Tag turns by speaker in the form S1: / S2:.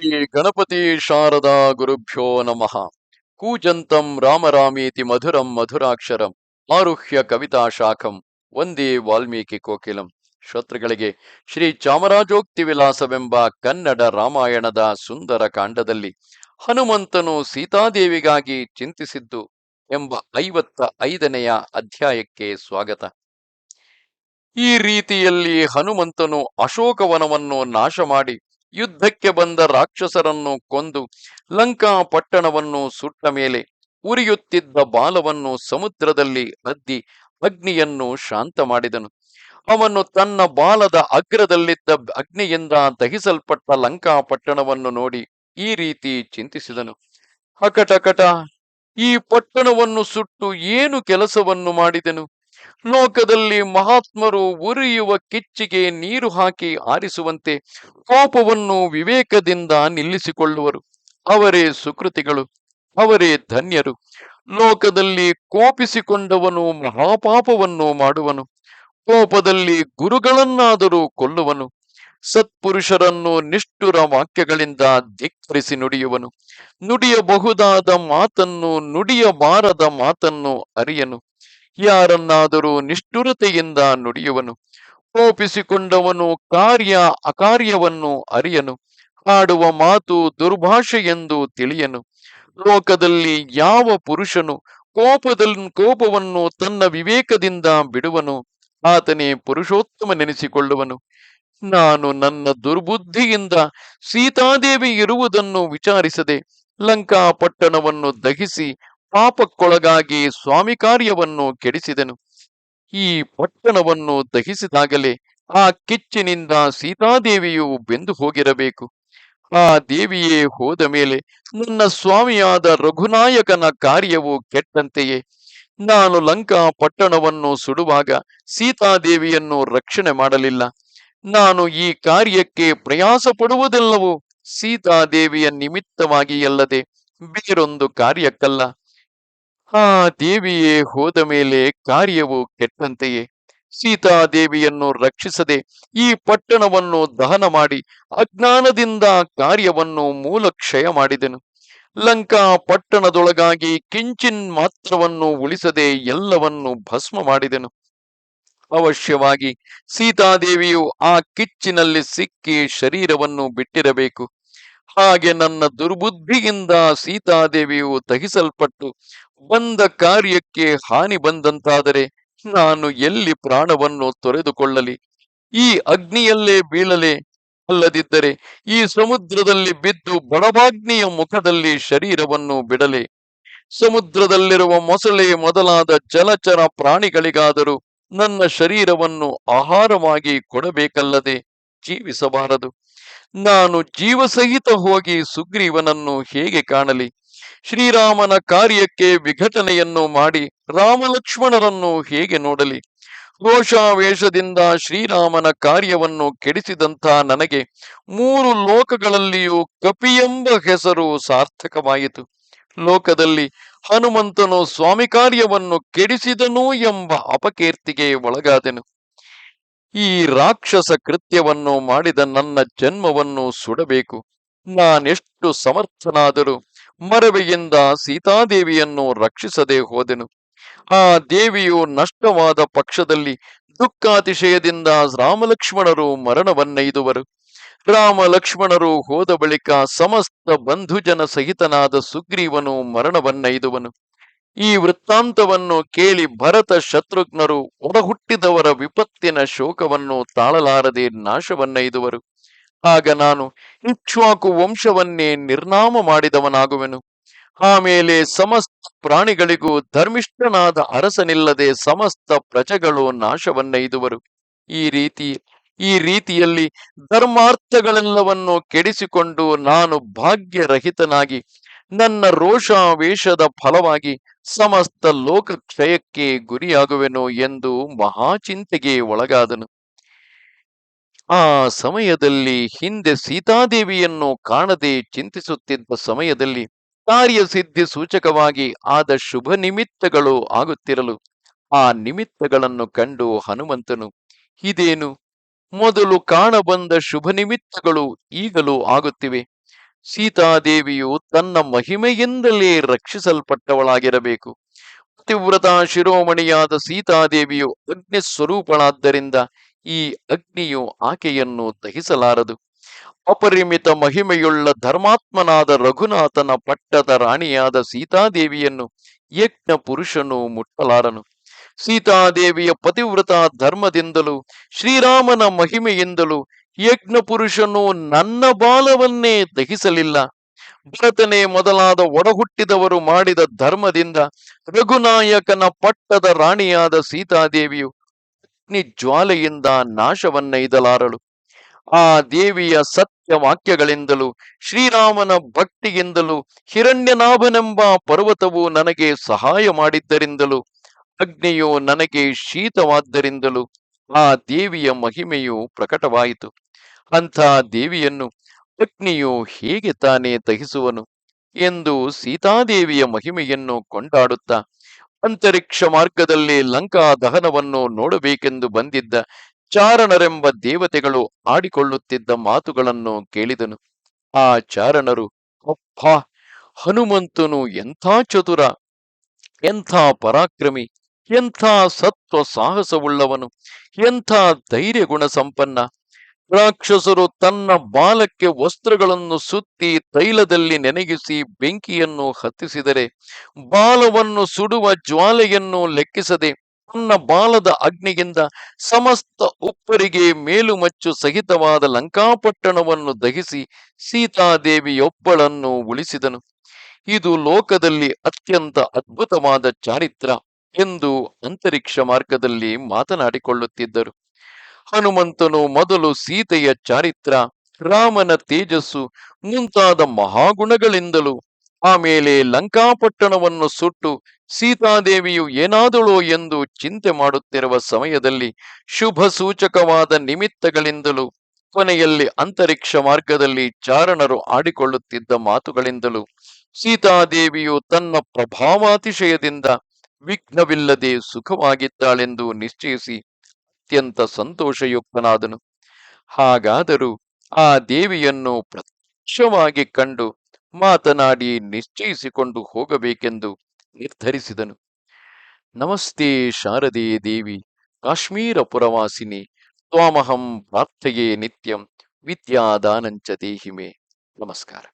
S1: ಶ್ರೀ ಗಣಪತಿ ಶಾರದಾ ಗುರುಭ್ಯೋ ನಮಃ. ಕೂಜಂತಂ ರಾಮರಾಮೀತಿ ಮಧುರಂ ಮಧುರಾಕ್ಷರಂ ಆರುಹ್ಯ ಕವಿತಾ ಶಾಖಂ ಒಂದೇ ವಾಲ್ಮೀಕಿ ಕೋಕಿಲಂ. ಶ್ರೋತೃಗಳಿಗೆ ಶ್ರೀ ಚಾಮರಾಜೋಕ್ತಿ ವಿಲಾಸವೆಂಬ ಕನ್ನಡ ರಾಮಾಯಣದ ಸುಂದರ ಕಾಂಡದಲ್ಲಿ ಹನುಮಂತನು ಸೀತಾದೇವಿಗಾಗಿ ಚಿಂತಿಸಿದ್ದು ಎಂಬ ಐವತ್ತ ಐದನೆಯ ಅಧ್ಯಾಯಕ್ಕೆ ಸ್ವಾಗತ. ಈ ರೀತಿಯಲ್ಲಿ ಹನುಮಂತನು ಅಶೋಕವನವನ್ನು ನಾಶ ಮಾಡಿ ಯುದ್ಧಕ್ಕೆ ಬಂದ ರಾಕ್ಷಸರನ್ನು ಕೊಂದು ಲಂಕಾ ಪಟ್ಟಣವನ್ನು ಸುಟ್ಟ ಮೇಲೆ ಉರಿಯುತ್ತಿದ್ದ ಬಾಲವನ್ನು ಸಮುದ್ರದಲ್ಲಿ ಅದ್ದಿ ಅಗ್ನಿಯನ್ನು ಶಾಂತ ಮಾಡಿದನು. ಅವನು ತನ್ನ ಬಾಲದ ಅಗ್ರದಲ್ಲಿದ್ದ ಅಗ್ನಿಯಿಂದ ದಹಿಸಲ್ಪಟ್ಟ ಲಂಕಾ ಪಟ್ಟಣವನ್ನು ನೋಡಿ ಈ ರೀತಿ ಚಿಂತಿಸಿದನು. ಅಕಟಕಟ ಈ ಪಟ್ಟಣವನ್ನು ಸುಟ್ಟು ಏನು ಕೆಲಸವನ್ನು ಮಾಡಿದೆನು? ಲೋಕದಲ್ಲಿ ಮಹಾತ್ಮರು ಉರಿಯುವ ಕಿಚ್ಚಿಗೆ ನೀರು ಹಾಕಿ ಆರಿಸುವಂತೆ ಕೋಪವನ್ನು ವಿವೇಕದಿಂದ ನಿಲ್ಲಿಸಿಕೊಳ್ಳುವರು. ಅವರೇ ಸುಕೃತಿಗಳು, ಅವರೇ ಧನ್ಯರು. ಲೋಕದಲ್ಲಿ ಕೋಪಿಸಿಕೊಂಡವನು ಮಹಾಪಾಪವನ್ನು ಮಾಡುವನು. ಕೋಪದಲ್ಲಿ ಗುರುಗಳನ್ನಾದರೂ ಕೊಲ್ಲುವನು. ಸತ್ಪುರುಷರನ್ನು ನಿಷ್ಠುರ ವಾಕ್ಯಗಳಿಂದ ಧಿಕ್ಕರಿಸಿ ನುಡಿಯುವನು. ನುಡಿಯಬಹುದಾದ ಮಾತನ್ನು ನುಡಿಯಬಾರದ ಮಾತನ್ನು ಅರಿಯನು. ಯಾರನ್ನಾದರೂ ನಿಷ್ಠುರತೆಯಿಂದ ನುಡಿಯುವನು. ಕೋಪಿಸಿಕೊಂಡವನು ಕಾರ್ಯ, ಅಕಾರ್ಯವನ್ನು ಅರಿಯನು. ಆಡುವ ಮಾತು ದುರ್ಭಾಷೆ ಎಂದು ತಿಳಿಯನು. ಲೋಕದಲ್ಲಿ ಯಾವ ಪುರುಷನು ಕೋಪದಲ್ಲಿ ಕೋಪವನ್ನು ತನ್ನ ವಿವೇಕದಿಂದ ಬಿಡುವನು, ಆತನೇ ಪುರುಷೋತ್ತಮನೆನಿಸಿಕೊಳ್ಳುವನು ನಾನು ನನ್ನ ದುರ್ಬುದ್ಧಿಯಿಂದ ಸೀತಾದೇವಿ ಇರುವುದನ್ನು ವಿಚಾರಿಸದೆ ಲಂಕಾ ಪಟ್ಟಣವನ್ನು ದಹಿಸಿ ಪಾಪಕ್ಕೊಳಗಾಗಿ ಸ್ವಾಮಿ ಕಾರ್ಯವನ್ನು ಕೆಡಿಸಿದನು. ಈ ಪಟ್ಟಣವನ್ನು ದಹಿಸಿದಾಗಲೇ ಆ ಕಿಚ್ಚಿನಿಂದ ಸೀತಾದೇವಿಯು ಬೆಂದು ಹೋಗಿರಬೇಕು. ಆ ದೇವಿಯೇ ಹೋದ ಮೇಲೆ ನನ್ನ ಸ್ವಾಮಿಯಾದ ರಘುನಾಯಕನ ಕಾರ್ಯವು ಕೆಟ್ಟಂತೆಯೇ. ನಾನು ಲಂಕಾ ಪಟ್ಟಣವನ್ನು ಸುಡುವಾಗ ಸೀತಾದೇವಿಯನ್ನು ರಕ್ಷಣೆ ಮಾಡಲಿಲ್ಲ. ನಾನು ಈ ಕಾರ್ಯಕ್ಕೆ ಪ್ರಯಾಸ ಪಡುವುದೆಲ್ಲವೂ ಸೀತಾದೇವಿಯ ನಿಮಿತ್ತವಾಗಿ ಅಲ್ಲದೆ ಬೇರೊಂದು ಕಾರ್ಯಕ್ಕಲ್ಲ. ಆ ದೇವಿಯೇ ಹೋದ ಮೇಲೆ ಕಾರ್ಯವು ಕೆಟ್ಟಂತೆಯೇ. ಸೀತಾದೇವಿಯನ್ನು ರಕ್ಷಿಸದೆ ಈ ಪಟ್ಟಣವನ್ನು ದಹನ ಮಾಡಿ ಅಜ್ಞಾನದಿಂದ ಕಾರ್ಯವನ್ನು ಮೂಲಕ್ಷಯ ಮಾಡಿದೆನು. ಲಂಕಾ ಪಟ್ಟಣದೊಳಗಾಗಿ ಕಿಂಚಿನ್ ಮಾತ್ರವನ್ನು ಉಳಿಸದೆ ಎಲ್ಲವನ್ನು ಭಸ್ಮ ಮಾಡಿದೆನು. ಅವಶ್ಯವಾಗಿ ಸೀತಾದೇವಿಯು ಆ ಕಿಚ್ಚಿನಲ್ಲಿ ಸಿಕ್ಕಿ ಶರೀರವನ್ನು ಬಿಟ್ಟಿರಬೇಕು. ಹಾಗೆ ನನ್ನ ದುರ್ಬುದ್ಧಿಯಿಂದ ಸೀತಾದೇವಿಯು ದಹಿಸಲ್ಪಟ್ಟು ಬಂದ ಕಾರ್ಯಕ್ಕೆ ಹಾನಿ ಬಂದಂತಾದರೆ ನಾನು ಎಲ್ಲಿ ಪ್ರಾಣವನ್ನು ತೊರೆದುಕೊಳ್ಳಲಿ? ಈ ಅಗ್ನಿಯಲ್ಲೇ ಬೀಳಲೆ? ಅಲ್ಲದಿದ್ದರೆ ಈ ಸಮುದ್ರದಲ್ಲಿ ಬಿದ್ದು ಬಡವಾಗ್ನಿಯ ಮುಖದಲ್ಲಿ ಶರೀರವನ್ನು ಬಿಡಲೆ. ಸಮುದ್ರದಲ್ಲಿರುವ ಮೊಸಳೆ ಮೊದಲಾದ ಜಲಚರ ಪ್ರಾಣಿಗಳಿಗಾದರೂ ನನ್ನ ಶರೀರವನ್ನು ಆಹಾರವಾಗಿ ಕೊಡಬೇಕಲ್ಲದೆ ಜೀವಿಸಬಾರದು. ನಾನು ಜೀವಸಹಿತ ಹೋಗಿ ಸುಗ್ರೀವನನ್ನು ಹೇಗೆ ಕಾಣಲಿ? ಶ್ರೀರಾಮನ ಕಾರ್ಯಕ್ಕೆ ವಿಘಟನೆಯನ್ನು ಮಾಡಿ ರಾಮಲಕ್ಷ್ಮಣರನ್ನು ಹೇಗೆ ನೋಡಲಿ? ರೋಷಾವೇಶದಿಂದ ಶ್ರೀರಾಮನ ಕಾರ್ಯವನ್ನು ಕೆಡಿಸಿದಂಥ ನನಗೆ ಮೂರು ಲೋಕಗಳಲ್ಲಿಯೂ ಕಪಿಯೆಂಬ ಹೆಸರು ಸಾರ್ಥಕವಾಯಿತು. ಲೋಕದಲ್ಲಿ ಹನುಮಂತನು ಸ್ವಾಮಿ ಕಾರ್ಯವನ್ನು ಕೆಡಿಸಿದನು ಎಂಬ ಅಪಕೀರ್ತಿಗೆ ಒಳಗಾದೆನು. ಈ ರಾಕ್ಷಸ ಕೃತ್ಯವನ್ನು ಮಾಡಿದ ನನ್ನ ಜನ್ಮವನ್ನು ಸುಡಬೇಕು. ನಾನೆಷ್ಟು ಸಮರ್ಥನಾದರೂ ಮರವೆಯಿಂದ ಸೀತಾದೇವಿಯನ್ನು ರಕ್ಷಿಸದೆ ಹೋದೆನು. ಆ ದೇವಿಯು ನಷ್ಟವಾದ ಪಕ್ಷದಲ್ಲಿ ದುಃಖಾತಿಶಯದಿಂದ ರಾಮಲಕ್ಷ್ಮಣರು ಮರಣವನ್ನೈದುವರು. ರಾಮ ಲಕ್ಷ್ಮಣರು ಹೋದ ಬಳಿಕ ಸಮಸ್ತ ಬಂಧುಜನ ಸಹಿತನಾದ ಸುಗ್ರೀವನು ಮರಣವನ್ನೈದುವನು. ಈ ವೃತ್ತಾಂತವನ್ನು ಕೇಳಿ ಭರತ ಶತ್ರುಘ್ನರು ಒಡಹುಟ್ಟಿದವರ ವಿಪತ್ತಿನ ಶೋಕವನ್ನು ತಾಳಲಾರದೆ ನಾಶವನ್ನೈದುವರು. ಆಗ ನಾನು ಇಕ್ಷ್ವಾಕು ವಂಶವನ್ನೇ ನಿರ್ನಾಮ ಮಾಡಿದವನಾಗುವೆನು. ಆಮೇಲೆ ಸಮಸ್ತ ಪ್ರಾಣಿಗಳಿಗೂ ಧರ್ಮಿಷ್ಠನಾದ ಅರಸನಿಲ್ಲದೆ ಸಮಸ್ತ ಪ್ರಜೆಗಳು ನಾಶವನ್ನೈದುವರು. ಈ ರೀತಿ, ಈ ರೀತಿಯಲ್ಲಿ ಧರ್ಮಾರ್ಥಗಳೆಲ್ಲವನ್ನು ಕೆಡಿಸಿಕೊಂಡು ನಾನು ಭಾಗ್ಯರಹಿತನಾಗಿ, ನನ್ನ ರೋಷಾವೇಶದ ಫಲವಾಗಿ ಸಮಸ್ತ ಲೋಕಕ್ಷಯಕ್ಕೆ ಗುರಿಯಾಗುವೆನು ಎಂದು ಮಹಾಚಿಂತೆಗೆ ಒಳಗಾದನು. ಆ ಸಮಯದಲ್ಲಿ ಹಿಂದೆ ಸೀತಾದೇವಿಯನ್ನು ಕಾಣದೆ ಚಿಂತಿಸುತ್ತಿದ್ದ ಸಮಯದಲ್ಲಿ ಕಾರ್ಯಸಿದ್ಧಿ ಸೂಚಕವಾಗಿ ಆದ ಶುಭ ನಿಮಿತ್ತಗಳು ಆಗುತ್ತಿರಲು ಆ ನಿಮಿತ್ತಗಳನ್ನು ಕಂಡು ಹನುಮಂತನು, ಇದೇನು? ಮೊದಲು ಕಾಣಬಂದ ಶುಭ ನಿಮಿತ್ತಗಳು ಈಗಲೂ ಆಗುತ್ತಿವೆ. ಸೀತಾದೇವಿಯು ತನ್ನ ಮಹಿಮೆಯಿಂದಲೇ ರಕ್ಷಿಸಲ್ಪಟ್ಟವಳಾಗಿರಬೇಕು. ಪತಿವ್ರತ ಶಿರೋಮಣಿಯಾದ ಸೀತಾದೇವಿಯು ಅಗ್ನಿ ಸ್ವರೂಪಳಾದ್ದರಿಂದ ಈ ಅಗ್ನಿಯು ಆಕೆಯನ್ನು ದಹಿಸಲಾರದು. ಅಪರಿಮಿತ ಮಹಿಮೆಯುಳ್ಳ ಧರ್ಮಾತ್ಮನಾದ ರಘುನಾಥನ ಪಟ್ಟದ ರಾಣಿಯಾದ ಸೀತಾದೇವಿಯನ್ನು ಯಜ್ಞ ಪುರುಷನು ಮುಟ್ಟಲಾರನು. ಸೀತಾದೇವಿಯ ಪತಿವ್ರತ ಧರ್ಮದಿಂದಲೂ, ಶ್ರೀರಾಮನ ಮಹಿಮೆಯಿಂದಲೂ ಯಜ್ಞ ಪುರುಷನು ನನ್ನ ಬಾಲವನ್ನೇ ದಹಿಸಲಿಲ್ಲ. ಭರತನೇ ಮೊದಲಾದ ಒಡಹುಟ್ಟಿದವರು ಮಾಡಿದ ಧರ್ಮದಿಂದ ರಘುನಾಯಕನ ಪಟ್ಟದ ರಾಣಿಯಾದ ಸೀತಾದೇವಿಯು ಅಗ್ನಿ ಜ್ವಾಲೆಯಿಂದ ನಾಶವನ್ನೈದಲಾರಳು. ಆ ದೇವಿಯ ಸತ್ಯ ವಾಕ್ಯಗಳಿಂದಲೂ ಶ್ರೀರಾಮನ ಭಕ್ತಿಯಿಂದಲೂ, ಹಿರಣ್ಯನಾಭನೆಂಬ ಪರ್ವತವು ನನಗೆ ಸಹಾಯ ಮಾಡಿದ್ದರಿಂದಲೂ, ಅಗ್ನಿಯು ನನಗೆ ಶೀತವಾದ್ದರಿಂದಲೂ ಆ ದೇವಿಯ ಮಹಿಮೆಯು ಪ್ರಕಟವಾಯಿತು. ಅಂಥ ದೇವಿಯನ್ನು ಅಗ್ನಿಯು ಹೇಗೆ ತಾನೇ ತಹಿಸುವನು ಎಂದು ಸೀತಾದೇವಿಯ ಮಹಿಮೆಯನ್ನು ಕೊಂಡಾಡುತ್ತಾ ಅಂತರಿಕ್ಷ ಮಾರ್ಗದಲ್ಲಿ ಲಂಕಾ ದಹನವನ್ನು ನೋಡಬೇಕೆಂದು ಬಂದಿದ್ದ ಚಾರಣರೆಂಬ ದೇವತೆಗಳು ಆಡಿಕೊಳ್ಳುತ್ತಿದ್ದ ಮಾತುಗಳನ್ನು ಕೇಳಿದನು. ಆ ಚಾರಣರು, ಅಪ್ಪ, ಹನುಮಂತನು ಎಂಥ ಚತುರ, ಎಂಥ ಪರಾಕ್ರಮಿ, ಎಂಥ ಸತ್ವ ಸಾಹಸವುಳ್ಳವನು, ಎಂಥ ಧೈರ್ಯ ಗುಣ ಸಂಪನ್ನ ರಾಕ್ಷಸರು ತನ್ನ ಬಾಲಕ್ಕೆ ವಸ್ತ್ರಗಳನ್ನು ಸುತ್ತಿ ತೈಲದಲ್ಲಿ ನೆನಗಿಸಿ ಬೆಂಕಿಯನ್ನು ಹತ್ತಿಸಿದರೆ, ಬಾಲವನ್ನು ಸುಡುವ ಜ್ವಾಲೆಯನ್ನು ಲೆಕ್ಕಿಸದೆ ತನ್ನ ಬಾಲದ ಅಗ್ನಿಯಿಂದ ಸಮಸ್ತ ಉಪ್ಪರಿಗೆ ಮೇಲುಮಚ್ಚು ಸಹಿತವಾದ ಲಂಕಾಪಟ್ಟಣವನ್ನು ದಹಿಸಿ ಸೀತಾದೇವಿಯೊಬ್ಬಳನ್ನು ಉಳಿಸಿದನು. ಇದು ಲೋಕದಲ್ಲಿ ಅತ್ಯಂತ ಅದ್ಭುತವಾದ ಚಾರಿತ್ರ ಎಂದು ಅಂತರಿಕ್ಷ ಮಾರ್ಗದಲ್ಲಿ ಮಾತನಾಡಿಕೊಳ್ಳುತ್ತಿದ್ದರು. ಹನುಮಂತನು ಮೊದಲು ಸೀತೆಯ ಚಾರಿತ್ರ, ರಾಮನ ತೇಜಸ್ಸು ಮುಂತಾದ ಮಹಾಗುಣಗಳಿಂದಲೂ ಆಮೇಲೆ ಲಂಕಾಪಟ್ಟಣವನ್ನು ಸುಟ್ಟು ಸೀತಾದೇವಿಯು ಏನಾದಳು ಎಂದು ಚಿಂತೆ ಮಾಡುತ್ತಿರುವ ಸಮಯದಲ್ಲಿ ಶುಭ ಸೂಚಕವಾದ ನಿಮಿತ್ತಗಳಿಂದಲೂ, ಕೊನೆಯಲ್ಲಿ ಅಂತರಿಕ್ಷ ಮಾರ್ಗದಲ್ಲಿ ಚಾರಣರು ಆಡಿಕೊಳ್ಳುತ್ತಿದ್ದ ಮಾತುಗಳಿಂದಲೂ ಸೀತಾದೇವಿಯು ತನ್ನ ಪ್ರಭಾವಾತಿಶಯದಿಂದ ವಿಘ್ನವಿಲ್ಲದೆ ಸುಖವಾಗಿದ್ದಾಳೆಂದು ನಿಶ್ಚಯಿಸಿ ಅತ್ಯಂತ ಸಂತೋಷಯುಕ್ತನಾದನು. ಹಾಗಾದರೂ ಆ ದೇವಿಯನ್ನು ಪ್ರತ್ಯಕ್ಷವಾಗಿ ಕಂಡು ಮಾತನಾಡಿ ನಿಶ್ಚಯಿಸಿಕೊಂಡು ಹೋಗಬೇಕೆಂದು ನಿರ್ಧರಿಸಿದನು. ನಮಸ್ತೆ ಶಾರದೆ ದೇವಿ ಕಾಶ್ಮೀರ ಪುರವಾಸಿನಿ ತ್ವಾಮಹಂ ಪ್ರಾರ್ಥೆಯೇ ನಿತ್ಯಂ ವಿದ್ಯಾದಾನಂಚ ದೇಹಿಮೆ. ನಮಸ್ಕಾರ.